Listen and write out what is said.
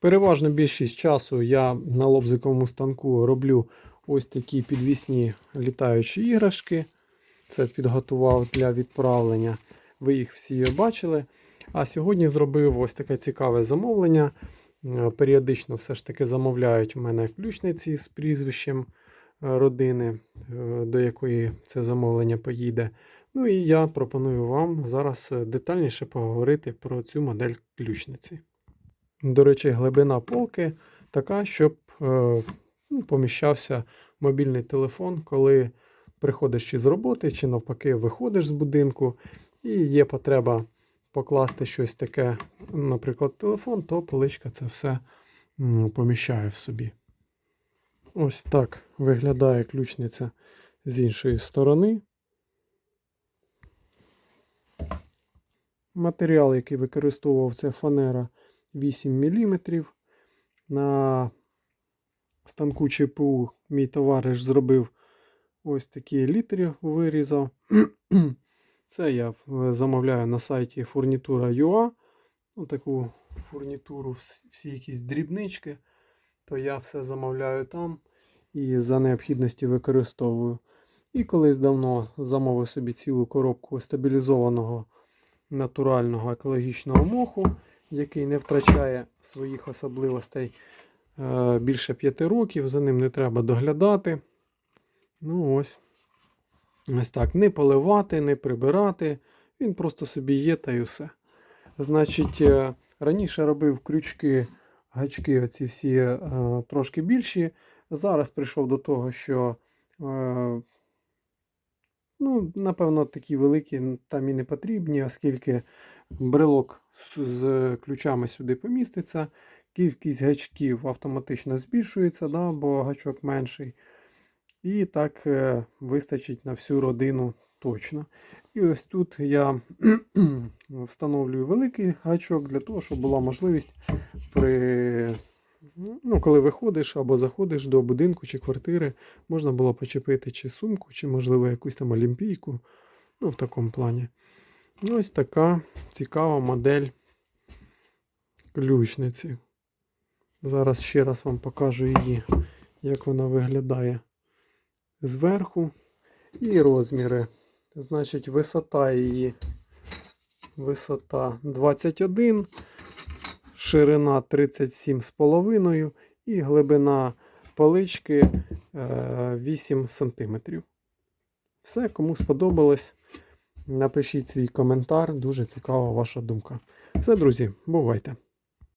Переважно більшість часу я на лобзиковому станку роблю ось такі підвісні літаючі іграшки. Це підготував для відправлення. Ви їх всі бачили. А сьогодні зробив ось таке цікаве замовлення. Е, Періодично все ж таки замовляють у мене ключниці з прізвищем е, родини, е, до якої це замовлення поїде. Ну і я пропоную вам зараз детальніше поговорити про цю модель ключниці. До речі, глибина полки така, щоб е, ну, поміщався мобільний телефон, коли приходиш із роботи, чи навпаки виходиш з будинку, і є потреба покласти щось таке, наприклад, телефон, то поличка це все поміщає в собі. Ось так виглядає ключниця з іншої сторони. Матеріал, який використовував, це фанера 8 мм. На станку ЧПУ мій товариш зробив ось такі літери, вирізав. Це я е, замовляю на сайті Furnitura.ua. Ну, таку фурнітуру, всі якісь дрібнички, то я все замовляю там і за необхідності використовую. І колись давно замовив собі цілу коробку стабілізованого натурального екологічного моху, який не втрачає своїх особливостей е, більше 5 років. За ним не треба доглядати. Ну ось. Ось так. Не поливати, не прибирати. Він просто собі є та й усе. Значить, е, раніше робив крючки, гачки, оці всі е, трошки більші. Зараз прийшов до того, що, ну, напевно, такі великі там і не потрібні, оскільки брелок з- ключами сюди поміститься. Кількість гачків автоматично збільшується, да, бо гачок менший. І так е, вистачить на всю родину точно. І ось тут я встановлюю великий гачок для того, щоб була можливість при ну, коли виходиш або заходиш до будинку чи квартири, можна було почепити чи сумку, чи, можливо, якусь там олімпійку. Ну, в такому плані. Ось така цікава модель ключниці. Зараз ще раз вам покажу її, як вона виглядає зверху. І розміри. Значить, висота її висота 21, ширина 37,5 і глибина полички е, 8 см. Все, кому сподобалось, напишіть свій коментар. Дуже цікава ваша думка. Все, друзі, бувайте!